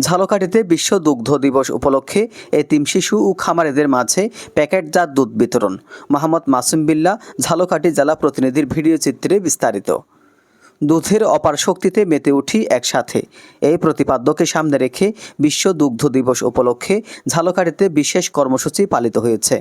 ঝালকাঠিতে বিশ্ব দুগ্ধ দিবস উপলক্ষে এতিম শিশু ও খামারেদের মাঝে প্যাকেটজাত দুধ বিতরণ। মোহাম্মদ মাসুম বিল্লা, ঝালকাঠি জেলা প্রতিনিধির ভিডিও চিত্রে বিস্তারিত। দুধের অপার শক্তিতে মেতে উঠি একসাথে। এই প্রতিপাদ্যকে সামনে রেখে বিশ্ব দুগ্ধ দিবস উপলক্ষে ঝালকাঠিতে বিশেষ কর্মসূচি পালিত হয়েছে।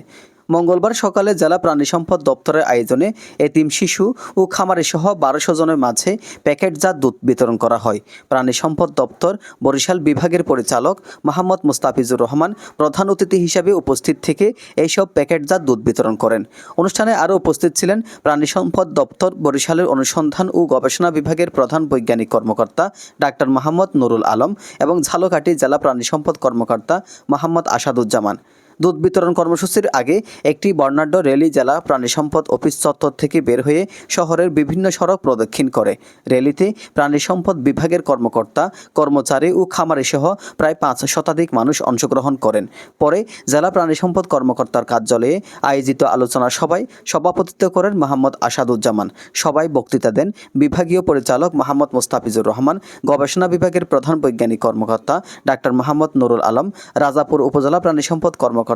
মঙ্গলবার সকালে জেলা প্রাণী সম্পদ দপ্তরের আয়োজনে এতিম শিশু ও খামারি সহ বারোশো জনের মাঝে প্যাকেটজাত দুধ বিতরণ করা হয়। প্রাণী সম্পদ দপ্তর, বরিশাল বিভাগের পরিচালক মোহাম্মদ মুস্তাফিজুর রহমান, প্রধান অতিথি হিসেবে উপস্থিত থেকে এইসব প্যাকেটজাত দুধ বিতরণ করেন। অনুষ্ঠানে আরও উপস্থিত ছিলেন প্রাণী সম্পদ দপ্তর, বরিশালের অনুসন্ধান ও গবেষণা বিভাগের প্রধান বৈজ্ঞানিক কর্মকর্তা ডাক্তার মোহাম্মদ নুরুল আলম এবং ঝালকাঠি জেলা প্রাণী সম্পদ কর্মকর্তা মোহাম্মদ আসাদুজ্জামান। দুধ বিতরণ কর্মসূচির আগে একটি বর্ণাঢ্য র্যালি জেলা প্রাণী সম্পদ অফিস চত্বর থেকে বের হয়ে শহরের বিভিন্ন সড়ক প্রদক্ষিণ করে। র্যালিতে প্রাণী সম্পদ বিভাগের কর্মকর্তা, কর্মচারী ও খামারি সহ প্রায় পাঁচ শতাধিক মানুষ অংশগ্রহণ করেন। পরে জেলা প্রাণী সম্পদ কর্মকর্তার কার্যালয়ে আয়োজিত আলোচনা সভায় সভাপতিত্ব করেন মোহাম্মদ আসাদুজ্জামান। সবাই বক্তৃতা দেন বিভাগীয় পরিচালক মোহাম্মদ মোস্তাফিজুর রহমান, গবেষণা বিভাগের প্রধান বৈজ্ঞানিক কর্মকর্তা ডাক্তার মোহাম্মদ নুরুল আলম, রাজাপুর উপজেলা প্রাণী সম্পদ কর্মকর্তা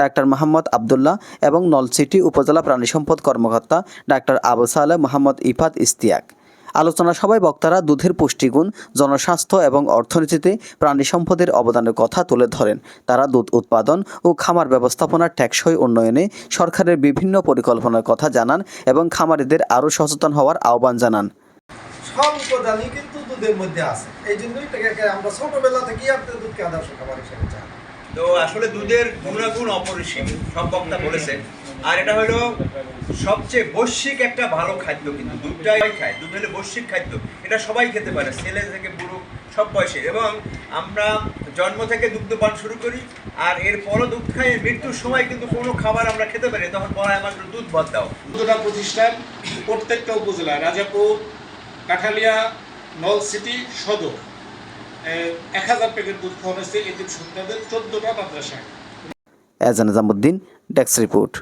ডাক্তার মোহাম্মদ আবদুল্লাহ এবং নলছিটি উপজেলা প্রাণী সম্পদ কর্মকর্তা ডাক্তার আবু সালে মোহাম্মদ ইফাত ইস্তিয়াক আলোচনা সভায় বক্তারা দুধের পুষ্টিগুণ, জনস্বাস্থ্য এবং অর্থনীতিতে প্রাণী সম্পদের অবদানের কথা তুলে ধরেন। তারা দুধ উৎপাদন ও খামার ব্যবস্থাপনার টেকসই উন্নয়নে সরকারের বিভিন্ন পরিকল্পনার কথা জানান এবং খামারিদের আরও সচেতন হওয়ার আহ্বান জানান। সব উপাদানই কিন্তু দুধের মধ্যে আছে। এই জন্যই আমরা ছোটবেলা থেকেই আপনার দুধকে আদর্শ খাবার হিসেবে চাই। তো আসলে দুধের গুণাগুণ অপরিসীম, সব বক্তা বলেছেন। আর এটা হলো সবচেয়ে বৈশ্বিক একটা ভালো খাদ্য কিন্তু, দুধটাই খায়। দুধ হলো বৈশ্বিক খাদ্য। এটা সবাই খেতে পারে, ছেলে থেকে বুড়ো, সব বয়সে। এবং আমরা জন্ম থেকে দুগ্ধ পান শুরু করি, আর এর পরও দুধ খাই, মৃত্যুর সময় কিন্তু কোনো খাবার আমরা খেতে পারি তখন হয় আমাদের দুধ বাদ দাও দুটা প্রতিষ্ঠান প্রত্যেকটা উপজেলা, রাজাপুর, কাঠালিয়া নলসিটি সদর। এক হাজার প্যাকেট দুধ খাওয়ানো হয়েছে সন্তানদের মাদ্রাসায় এজান ডেক্স রিপোর্ট।